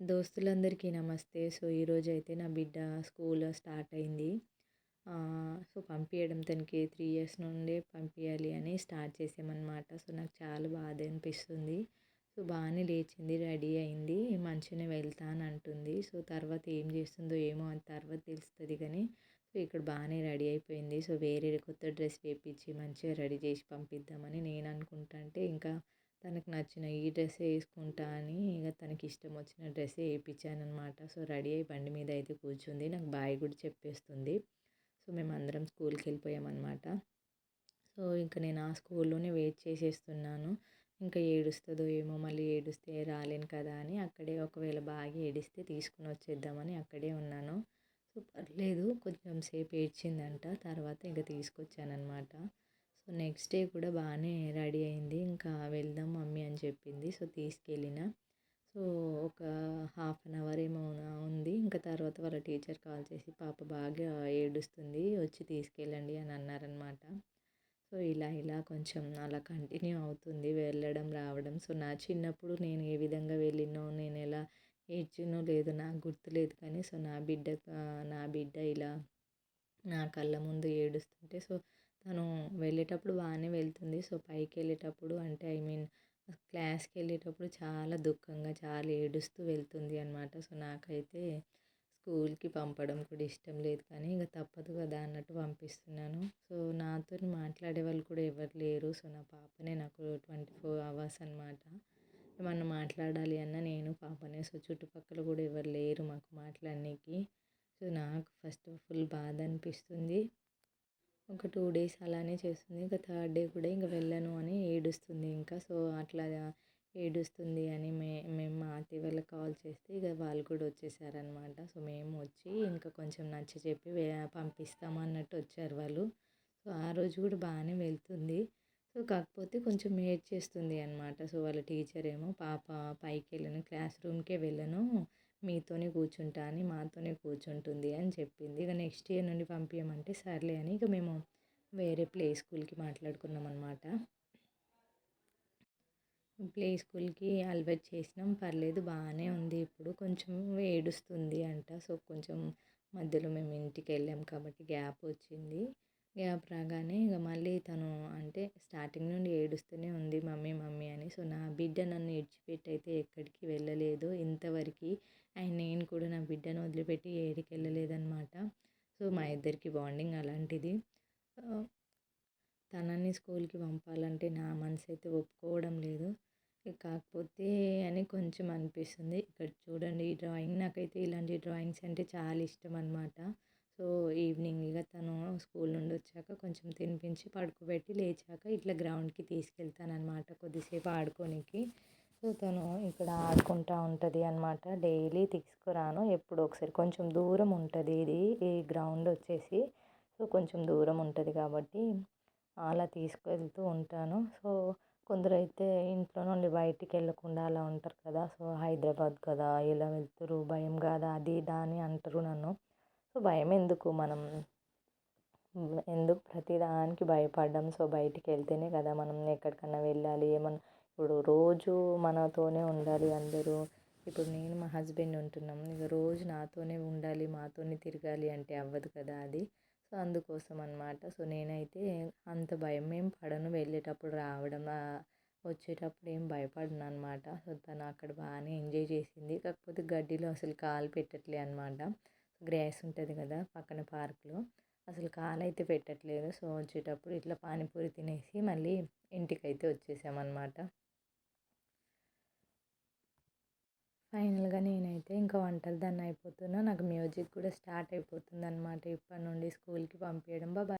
దోస్తులందరికీ నమస్తే. సో ఈరోజు అయితే నా బిడ్డ స్కూల్ స్టార్ట్ అయింది. సో పంపించడం తనకి త్రీ ఇయర్స్ నుండే పంపించాలి అని స్టార్ట్ చేసామన్నమాట. సో నాకు చాలా బాధ అనిపిస్తుంది. సో బాగానే లేచింది రెడీ అయింది మంచిగానే వెళ్తా అని అంటుంది. సో తర్వాత ఏం చేస్తుందో ఏమో అని తర్వాత తెలుస్తుంది కానీ సో ఇక్కడ బాగానే రెడీ అయిపోయింది. సో వేరే కొత్త డ్రెస్ వేపించి మంచిగా రెడీ చేసి పంపిద్దామని నేను అనుకుంటా అంటే ఇంకా తనకు నచ్చిన ఈ డ్రెస్ వేసుకుంటా అని ఇక తనకి ఇష్టం వచ్చిన డ్రెస్సే వేయించాను అనమాట సో రెడీ అయ్యి బండి మీద అయితే కూర్చుంది. నాకు బాయ్ కూడా చెప్పేస్తుంది. సో మేము అందరం స్కూల్కి వెళ్ళిపోయామన్నమాట. సో ఇంకా నేను ఆ స్కూల్లోనే వెయిట్ చేసేస్తున్నాను. ఇంకా ఏడుస్తుందో ఏమో మళ్ళీ ఏడుస్తే రాలేను కదా అని అక్కడే ఒకవేళ బాగా ఏడిస్తే తీసుకుని వచ్చేద్దామని అక్కడే ఉన్నాను. సో పర్లేదు. కొంచెం సేపు ఏడ్చిందంట. తర్వాత ఇంకా తీసుకొచ్చానమాట సో నెక్స్ట్ డే కూడా బాగానే రెడీ అయింది. ఇంకా వెళ్దాం మమ్మీ అని చెప్పింది. సో తీసుకెళ్ళిన. సో ఒక హాఫ్ అన్ అవర్ ఏమో ఉంది. ఇంకా తర్వాత వాళ్ళ టీచర్ కాల్ చేసి పాప బాగా ఏడుస్తుంది వచ్చి తీసుకెళ్ళండి అని అన్నారనమాట సో ఇలా ఇలా కొంచెం అలా కంటిన్యూ అవుతుంది వెళ్ళడం రావడం. సో నా చిన్నప్పుడు నేను ఏ విధంగా వెళ్ళినో నేను ఎలా ఏడ్చినో లేదు నాకు గుర్తులేదు కానీ సో నా బిడ్డ నా బిడ్డ ఇలా నా కళ్ళ ముందు ఏడుస్తుంటే సో తను వెళ్ళేటప్పుడు బాగానే వెళ్తుంది. సో పైకి వెళ్ళేటప్పుడు అంటే ఐ మీన్ క్లాస్కి వెళ్ళేటప్పుడు చాలా దుఃఖంగా చాలా ఏడుస్తూ వెళ్తుంది అనమాట సో నాకైతే స్కూల్కి పంపడం కూడా ఇష్టం లేదు కానీ ఇంకా తప్పదు కదా అన్నట్టు పంపిస్తున్నాను. సో నాతో మాట్లాడే వాళ్ళు కూడా ఎవరు లేరు. సో నా పాపనే నాకు ట్వంటీ ఫోర్ అవర్స్ అనమాట ఏమన్నా మాట్లాడాలి అన్న నేను పాపనే. సో చుట్టుపక్కల కూడా ఎవరు లేరు మాకు మాట్లాడడానికి సో నాకు ఫస్ట్ ఫుల్ బాధ అనిపిస్తుంది. ఒక టూ డేస్ అలానే చేస్తుంది. ఇంకా థర్డ్ డే కూడా ఇంకా వెళ్ళను అని ఏడుస్తుంది ఇంకా. సో అట్లా ఏడుస్తుంది అని మే మేము మా అత్తయ్య వాళ్ళకి కాల్ చేస్తే ఇక వాళ్ళు కూడా వచ్చేసారనమాట సో మేము వచ్చి ఇంకా కొంచెం నచ్చ చెప్పి పంపిస్తాము అన్నట్టు వచ్చారు వాళ్ళు. సో ఆ రోజు కూడా బాగానే వెళ్తుంది. సో కాకపోతే కొంచెం ఏడ్చేస్తుంది అనమాట సో వాళ్ళ టీచర్ ఏమో పాప పైకి వెళ్ళను క్లాస్ రూమ్కే వెళ్ళను. మీతోనే కూర్చుంటా అని మాతోనే కూర్చుంటుంది అని చెప్పింది. ఇక నెక్స్ట్ ఇయర్ నుండి పంపించమంటే సర్లే అని ఇక మేము వేరే ప్లే స్కూల్కి మాట్లాడుకున్నాం అనమాట ప్లే స్కూల్కి అలవాటు చేసినాం. పర్లేదు బాగానే ఉంది ఇప్పుడు. కొంచెం ఏడుస్తుంది అంట. సో కొంచెం మధ్యలో మేము ఇంటికి వెళ్ళాం కాబట్టి గ్యాప్ వచ్చింది. గ్యాప్ రాగానే ఇక మళ్ళీ తను అంటే స్టార్టింగ్ నుండి ఏడుస్తూనే ఉంది మమ్మీ మమ్మీ అని. సో నా బిడ్డ నన్ను ఇడిచిపెట్టి అయితే ఎక్కడికి వెళ్ళలేదు. ఇంతవరకు అండ్ నేను కూడా నా బిడ్డను వదిలిపెట్టి ఏడికి వెళ్ళలేదన్నమాట సో మా ఇద్దరికి బాండింగ్ అలాంటిది. తనని స్కూల్కి పంపాలంటే నా మనసు అయితే ఒప్పుకోవడం లేదు. కాకపోతే అని కొంచెం అనిపిస్తుంది. ఇక్కడ చూడండి ఈ డ్రాయింగ్ నాకైతే ఇలాంటి డ్రాయింగ్స్ అంటే చాలా ఇష్టం అనమాట సో ఈవినింగ్ ఇక తను స్కూల్ నుండి వచ్చాక కొంచెం తినిపించి పడుకోబెట్టి లేచాక ఇట్లా గ్రౌండ్కి తీసుకెళ్తానమాట కొద్దిసేపు ఆడుకోనికి. సో తను ఇక్కడ ఆడుకుంటూ ఉంటుంది అనమాట డైలీ తీసుకురాను. ఎప్పుడు ఒకసారి కొంచెం దూరం ఉంటుంది ఇది. ఈ గ్రౌండ్ వచ్చేసి సో కొంచెం దూరం ఉంటుంది కాబట్టి అలా తీసుకెళ్తూ ఉంటాను. సో కొందరు అయితే ఇంట్లో నుండి బయటికి వెళ్ళకుండా అలా ఉంటారు కదా. సో హైదరాబాద్ కదా ఇలా వెళ్తారు భయం కాదా అది దాని అంటారు నన్ను. సో భయం ఎందుకు మనం ఎందుకు ప్రతిదానికి భయపడ్డం? సో బయటికి వెళ్తేనే కదా మనం ఎక్కడికన్నా వెళ్ళాలి. ఏమన్నా ఇప్పుడు రోజు మనతోనే ఉండాలి అందరూ. ఇప్పుడు నేను మా హస్బెండ్ ఉంటున్నాం. ఇక రోజు నాతోనే ఉండాలి మాతోనే తిరగాలి అంటే అవ్వదు కదా అది. సో అందుకోసం అనమాట సో నేనైతే అంత భయం ఏం పడను. వెళ్ళేటప్పుడు రావడం వచ్చేటప్పుడు ఏం భయపడను అనమాట సో తను అక్కడ బాగానే ఎంజాయ్ చేసింది. కాకపోతే గడ్డిలో అసలు కాలు పెట్టట్లే అనమాట గ్రాస్ ఉంటుంది కదా పక్కన పార్క్లో. అసలు కాలు అయితే పెట్టట్లేదు. సో వచ్చేటప్పుడు ఇట్లా పానీపూరి తినేసి మళ్ళీ ఇంటికైతే వచ్చేసామన్నమాట. ఫైనల్గా నేనైతే ఇంకా వంటలు దాన్ని అయిపోతున్నా. నాకు మ్యూజిక్ కూడా స్టార్ట్ అయిపోతుంది అనమాట ఇప్పటి నుండి స్కూల్కి పంపించడం బాబా